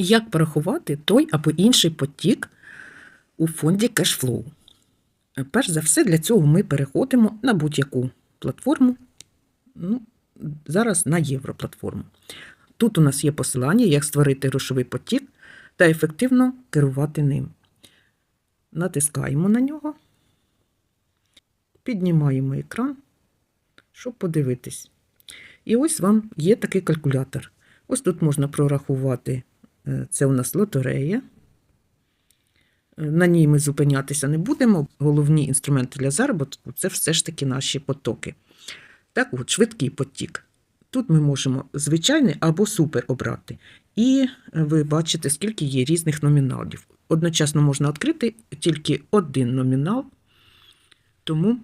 Як порахувати той або інший потік у фонді Cashflow? Перш за все, для цього ми переходимо на будь-яку платформу, ну, зараз на Європлатформу. Тут у нас є посилання, як створити грошовий потік та ефективно керувати ним. Натискаємо на нього, піднімаємо екран, щоб подивитись. І ось вам є такий калькулятор. Ось тут можна прорахувати, це у нас лотерея. Е, На ній ми зупинятися не будемо. Головні інструменти для заробітку це все ж таки наші потоки. Так от, швидкий потік. Тут ми можемо звичайний або супер обрати. І ви бачите, скільки є різних номіналів. Одночасно можна відкрити тільки один номінал. Тому,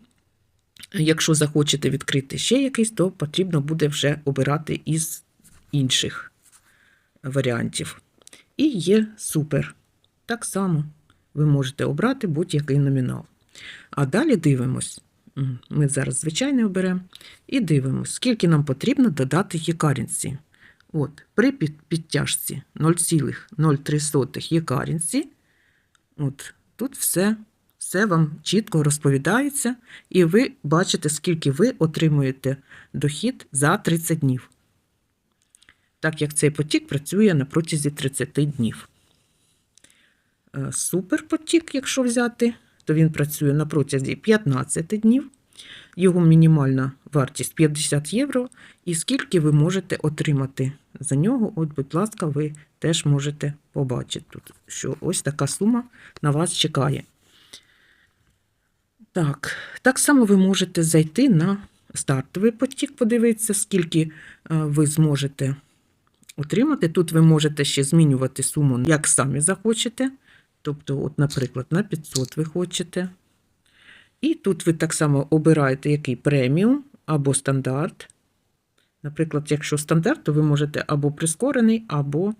якщо захочете відкрити ще якийсь, то потрібно буде вже обирати із інших варіантів. І є супер. Так само ви можете обрати будь-який номінал. А далі дивимось. Ми зараз звичайний оберемо і дивимось, скільки нам потрібно додати єкарінці. От, при підтяжці 0,03 єкарінці, от, тут все, все вам чітко розповідається, і ви бачите, скільки ви отримуєте дохід за 30 днів. Так як цей потік працює на протязі 30 днів. Е, Суперпотік, якщо взяти, то він працює на протязі 15 днів. Його мінімальна вартість 50 євро. І скільки ви можете отримати за нього, от, будь ласка, ви теж можете побачити тут, що ось така сума на вас чекає. Так, так само ви можете зайти на стартовий потік, подивитися, скільки е, ви зможете отримати. Тут ви можете ще змінювати суму, як самі захочете. Тобто, от, наприклад, на 500 ви хочете. І тут ви так само обираєте який преміум або стандарт. Наприклад, якщо стандарт, то ви можете або прискорений, або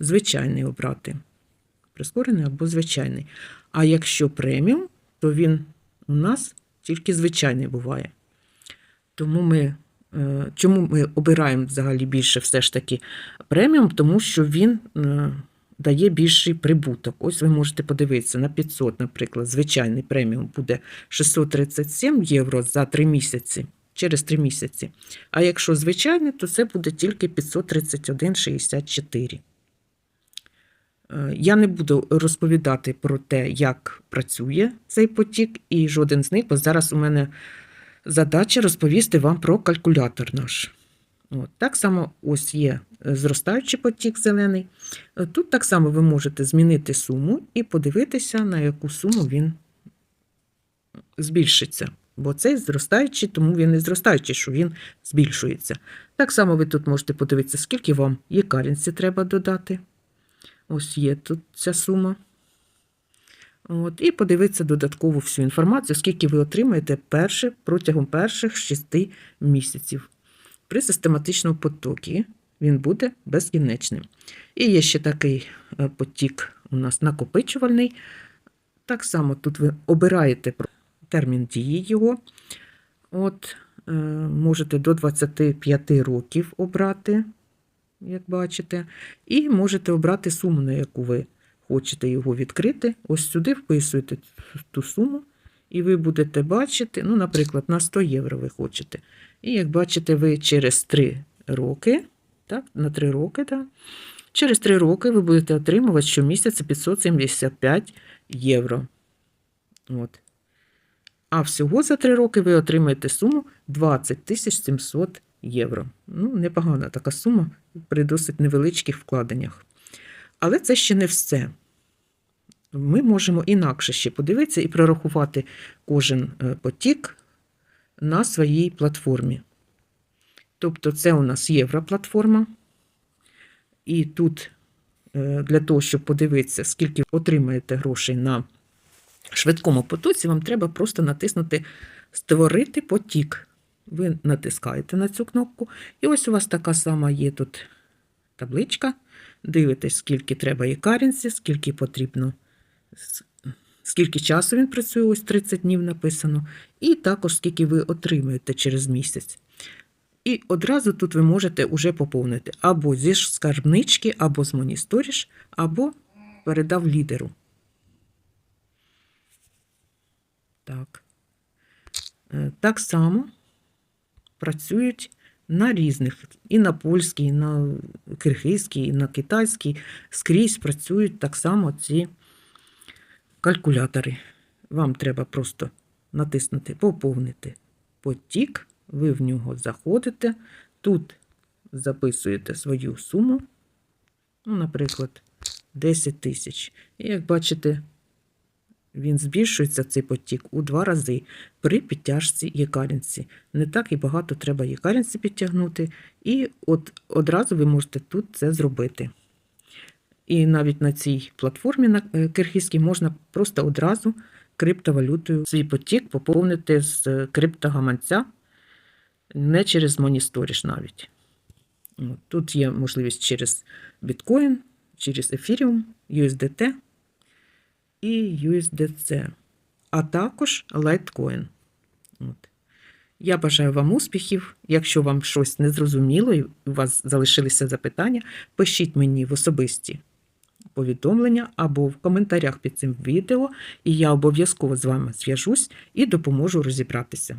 звичайний обрати. Прискорений або звичайний. А якщо преміум, то він у нас тільки звичайний буває. Тому ми, чому ми обираємо взагалі більше все ж таки преміум? Тому що він е, дає більший прибуток. Ось ви можете подивитися на 500, наприклад, звичайний преміум буде 637 євро за 3 місяці. Через 3 місяці. А якщо звичайний, то це буде тільки 531,64. Е, Я не буду розповідати про те, як працює цей потік, і жоден з них, бо зараз у мене задача розповісти вам про калькулятор наш. От, так само ось є е, зростаючий потік зелений. Е, Тут так само ви можете змінити суму і подивитися, на яку суму він збільшиться. Бо цей зростаючий, тому він і зростаючий, що він збільшується. Так само ви тут можете подивитися, скільки вам є карінці треба додати. Ось є тут ця сума. От, і подивитися додаткову всю інформацію, скільки ви отримаєте перше, протягом перших 6 місяців. При систематичному потокі він буде безкінечним. І є ще такий е, потік у нас накопичувальний. Так само тут ви обираєте термін дії його. От, е, можете до 25 років обрати, як бачите, і можете обрати суму, на яку ви хочете його відкрити. Ось сюди вписуєте ту суму, і ви будете бачити, ну, наприклад, на 100 євро ви хочете. І як бачите, ви через 3 роки, так, на 3 роки, так, через 3 роки ви будете отримувати щомісяця 575 євро. От. А всього за 3 роки ви отримаєте суму 20 700 євро. Ну, непогана така сума при досить невеличких вкладеннях. Але це ще не все. Ми можемо інакше ще подивитися і прорахувати кожен е, потік на своїй платформі. Тобто, це у нас європлатформа. І тут е, для того, щоб подивитися, скільки отримаєте грошей на швидкому потоці, вам треба просто натиснути Створити потік. Ви натискаєте на цю кнопку, і ось у вас така сама є тут табличка. Дивитесь, скільки треба ікарінці, скільки потрібно, скільки часу він працює, ось 30 днів написано, і також скільки ви отримуєте через місяць. І одразу тут ви можете уже поповнити або зі скарбнички, або з Monistorage, або передав лідеру. Так. Е, Так само працюють на різних, і на польській, і на киргизькій, і на китайській. Скрізь працюють так само ці калькулятори. Вам треба просто натиснути Поповнити потік, ви в нього заходите, тут записуєте свою суму, ну, наприклад, 10 тисяч. І як бачите, він збільшується цей потік у два рази при підтяжці якарінці. Не так і багато треба якарінці підтягнути, і от одразу ви можете тут це зробити. І навіть на цій платформі на е, киргизькій можна просто одразу криптовалютою свій потік поповнити з е, криптогаманця, не через Monistorage навіть. Тут є можливість через біткоін, через Ethereum, USDT і USDC, а також Litecoin. От. Я бажаю вам успіхів. Якщо вам щось не зрозуміло і у вас залишилися запитання, пишіть мені в особисті повідомлення або в коментарях під цим відео, і я обов'язково з вами зв'яжусь і допоможу розібратися.